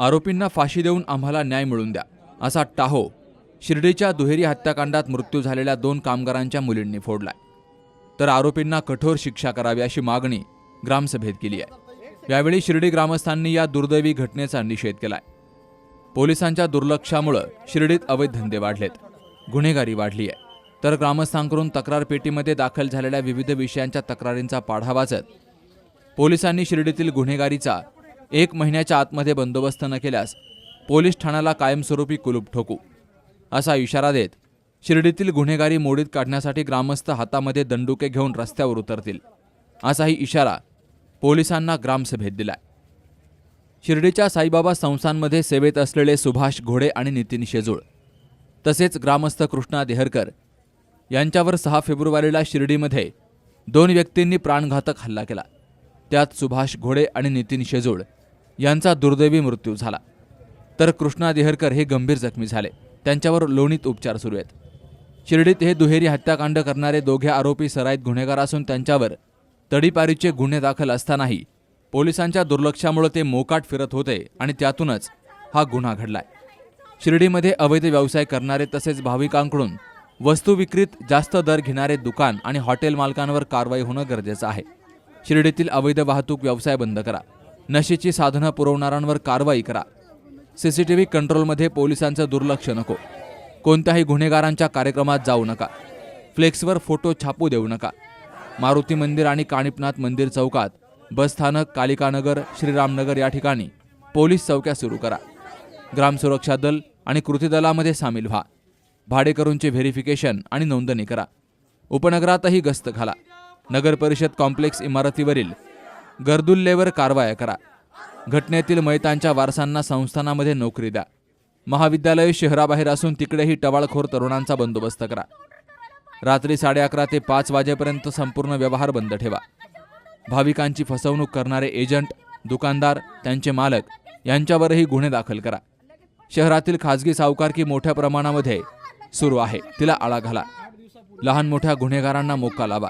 आरोपींना फाशी देऊन आम्हाला न्याय मिळून द्या असा टाहो शिर्डीच्या दुहेरी हत्याकांडात मृत्यू झालेल्या दोन कामगारांच्या मुलींनी फोडलाय. तर आरोपींना कठोर शिक्षा करावी अशी मागणी ग्रामसभेत केली आहे. यावेळी शिर्डी ग्रामस्थांनी या दुर्दैवी घटनेचा निषेध केलाय. पोलिसांच्या दुर्लक्षामुळं शिर्डीत अवैध धंदे वाढलेत गुन्हेगारी वाढली आहे. तर ग्रामस्थांकडून तक्रार पेटीमध्ये दाखल झालेल्या विविध विषयांच्या तक्रारींचा पाढा वाचत पोलिसांनी शिर्डीतील गुन्हेगारीचा एक महिन्याच्या आतमध्ये बंदोबस्त न केल्यास पोलीस ठाण्याला कायमस्वरूपी कुलूप ठोकू असा इशारा देत शिर्डीतील गुन्हेगारी मोडीत काढण्यासाठी ग्रामस्थ हातामध्ये दंडुके घेऊन रस्त्यावर उतरतील असाही इशारा पोलिसांना ग्रामसभेत दिलाय. शिर्डीच्या साईबाबा संस्थांमध्ये सेवेत असलेले सुभाष घोडे आणि नितीन शेजूळ तसेच ग्रामस्थ कृष्णा देहरकर यांच्यावर सहा फेब्रुवारीला शिर्डीमध्ये दोन व्यक्तींनी प्राणघातक हल्ला केला. त्यात सुभाष घोडे आणि नितीन शेजूळ यांचा दुर्दैवी मृत्यू झाला. तर कृष्णा देहरकर हे गंभीर जखमी झाले. त्यांच्यावर लोणीत उपचार सुरू आहेत. शिर्डीत हे दुहेरी हत्याकांड करणारे दोघे आरोपी सराईत गुन्हेगार असून त्यांच्यावर तडीपारीचे गुन्हे दाखल असतानाही पोलिसांच्या दुर्लक्षामुळे ते मोकाट फिरत होते आणि त्यातूनच हा गुन्हा घडलाय. शिर्डीमध्ये अवैध व्यवसाय करणारे तसेच भाविकांकडून वस्तू विक्रीत जास्त दर घेणारे दुकान आणि हॉटेल मालकांवर कारवाई होणं गरजेचं आहे. शिर्डीतील अवैध वाहतूक व्यवसाय बंद करा. नशेची साधनं पुरवणाऱ्यांवर कारवाई करा. सीसीटीव्ही कंट्रोलमध्ये पोलिसांचं दुर्लक्ष नको. कोणत्याही गुन्हेगारांच्या कार्यक्रमात जाऊ नका. फ्लेक्सवर फोटो छापू देऊ नका. मारुती मंदिर आणि काणिपनाथ मंदिर चौकात बसस्थानक कालिकानगर श्रीरामनगर या ठिकाणी पोलीस चौक्या सुरू करा. ग्रामसुरक्षा दल आणि कृती दलामध्ये सामील व्हा. भाडेकरूंचे व्हेरिफिकेशन आणि नोंदणी करा. उपनगरातही गस्त घाला. नगर परिषद कॉम्प्लेक्स इमारतीवरील गर्दुल्लेवर कारवाया करा. घटनेतील मैतांच्या वारसांना संस्थानामध्ये नोकरी द्या. महाविद्यालय शहराबाहेर असून तिकडेही टवाळखोर तरुणांचा बंदोबस्त करा. रात्री साडे अकरा ते पाच वाजेपर्यंत संपूर्ण व्यवहार बंद ठेवा. भाविकांची फसवणूक करणारे एजंट दुकानदार त्यांचे मालक यांच्यावरही गुन्हे दाखल करा. शहरातील खाजगी सावकारकी मोठ्या प्रमाणामध्ये सुरू आहे. तिला आळा घाला. लहान मोठ्या गुन्हेगारांना मोका लावा.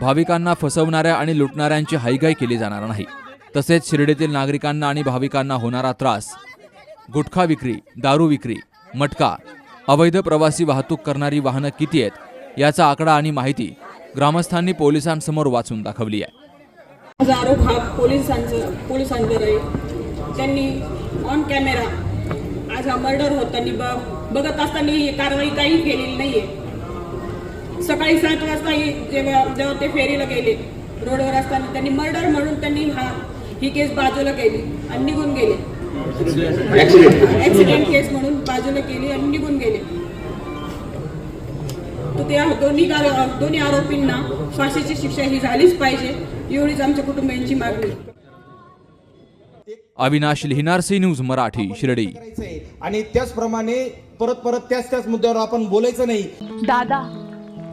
भाविकांना फसवणाऱ्या आणि लुटणाऱ्यांची हायगाई केली जाणार नाही. तसेच शिर्डीतील नागरिकांना आणि भाविकांना होणारा त्रास गुटखा विक्री दारू विक्री मटका अवैध प्रवासी वाहतूक करणारी वाहनं किती आहेत याचा आकडा आणि माहिती ग्रामस्थांनी पोलिसांसमोर वाचून दाखवली आहे. माझा आरोप हा पोलिसांचं पोलिसांवर आहे. त्यांनी ऑन कॅमेरा आज हा मर्डर होताना बघत असताना ही कारवाई काही केलेली नाहीये. सकाळी सात वाजता ही जेव्हा जेव्हा ते फेरीला गेले रोडवर असताना त्यांनी मर्डर म्हणून त्यांनी हा ही केस बाजूला केली आणि निघून गेले. ऍक्सिडेंट केस म्हणून बाजूला केली आणि निघून गेले. तर त्या दोन्ही दोन्ही आरोपींना फाशीची शिक्षा ही झालीच पाहिजे एवढीच आमच्या कुटुंबियांची मागणी. अविनाश लिहिनार सी न्यूज मराठी शिर्डी. आणि त्याचप्रमाणे परत परत त्याच त्याच मुद्द्यावर आपण बोलायचं नाही. दादा